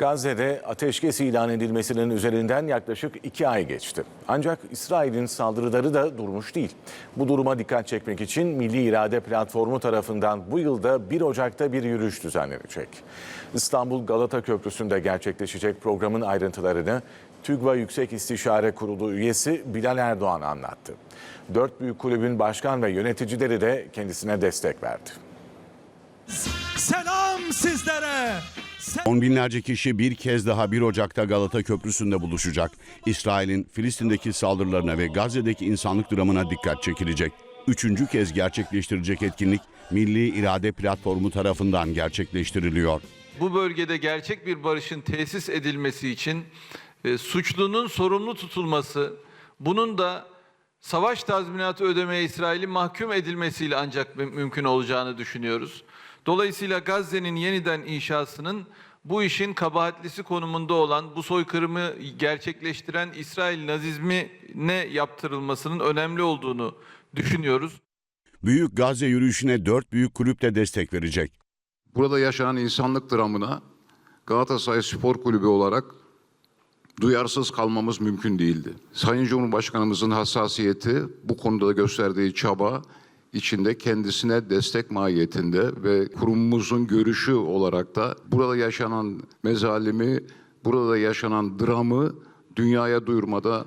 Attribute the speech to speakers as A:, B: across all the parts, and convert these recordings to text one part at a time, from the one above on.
A: Gazze'de ateşkes ilan edilmesinin üzerinden yaklaşık iki ay geçti. Ancak İsrail'in saldırıları da durmuş değil. Bu duruma dikkat çekmek için Milli İrade Platformu tarafından bu yılda 1 Ocak'ta bir yürüyüş düzenlenecek. İstanbul Galata Köprüsü'nde gerçekleşecek programın ayrıntılarını TÜGVA Yüksek İstişare Kurulu üyesi Bilal Erdoğan anlattı. Dört büyük kulübün başkan ve yöneticileri de kendisine destek verdi.
B: Selam sizlere.
C: On binlerce kişi bir kez daha 1 Ocak'ta Galata Köprüsü'nde buluşacak. İsrail'in Filistin'deki saldırılarına ve Gazze'deki insanlık dramına dikkat çekilecek. Üçüncü kez gerçekleştirecek etkinlik Milli İrade Platformu tarafından gerçekleştiriliyor.
D: bu bölgede gerçek bir barışın tesis edilmesi için e, suçlunun sorumlu tutulması, bunun da savaş tazminatı ödemeye İsrail'in mahkum edilmesiyle ancak mü- mümkün olacağını düşünüyoruz. Dolayısıyla Gazze'nin yeniden inşasının bu işin kabahatlisi konumunda olan bu soykırımı gerçekleştiren İsrail nazizmine yaptırılmasının önemli olduğunu düşünüyoruz.
C: Büyük Gazze yürüyüşüne dört büyük kulüp de destek verecek.
E: Burada yaşanan insanlık dramına Galatasaray Spor Kulübü olarak duyarsız kalmamız mümkün değildi. Sayın Cumhurbaşkanımızın hassasiyeti, bu konuda gösterdiği çaba içinde kendisine destek mahiyetinde ve kurumumuzun görüşü olarak da burada yaşanan mezalimi, burada yaşanan dramı dünyaya duyurmada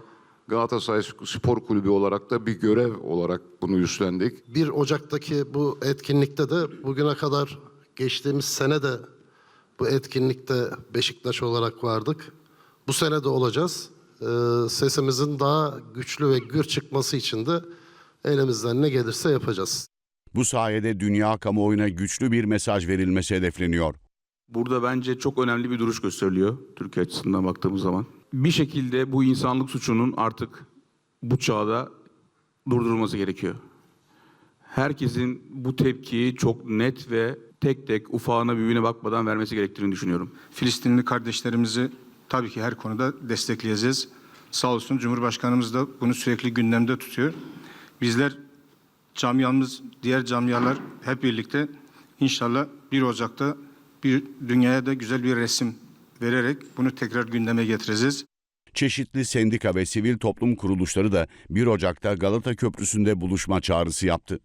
E: Galatasaray Spor Kulübü olarak da bir görev olarak bunu üstlendik.
F: 1 Ocak'taki bu etkinlikte de bugüne kadar geçtiğimiz sene de bu etkinlikte Beşiktaş olarak vardık. Bu sene de olacağız. Ee, sesimizin daha güçlü ve gür çıkması için de elimizden ne gelirse yapacağız.
C: Bu sayede dünya kamuoyuna güçlü bir mesaj verilmesi hedefleniyor.
G: Burada bence çok önemli bir duruş gösteriliyor Türkiye açısından baktığımız zaman. Bir şekilde bu insanlık suçunun artık bu çağda durdurulması gerekiyor. Herkesin bu tepkiyi çok net ve tek tek ufağına büyüğüne bakmadan vermesi gerektiğini düşünüyorum.
H: Filistinli kardeşlerimizi tabii ki her konuda destekleyeceğiz. Sağ olsun Cumhurbaşkanımız da bunu sürekli gündemde tutuyor. Bizler camiamız, diğer camialar hep birlikte inşallah 1 Ocak'ta bir dünyaya da güzel bir resim vererek bunu tekrar gündeme getireceğiz.
C: Çeşitli sendika ve sivil toplum kuruluşları da 1 Ocak'ta Galata Köprüsü'nde buluşma çağrısı yaptı.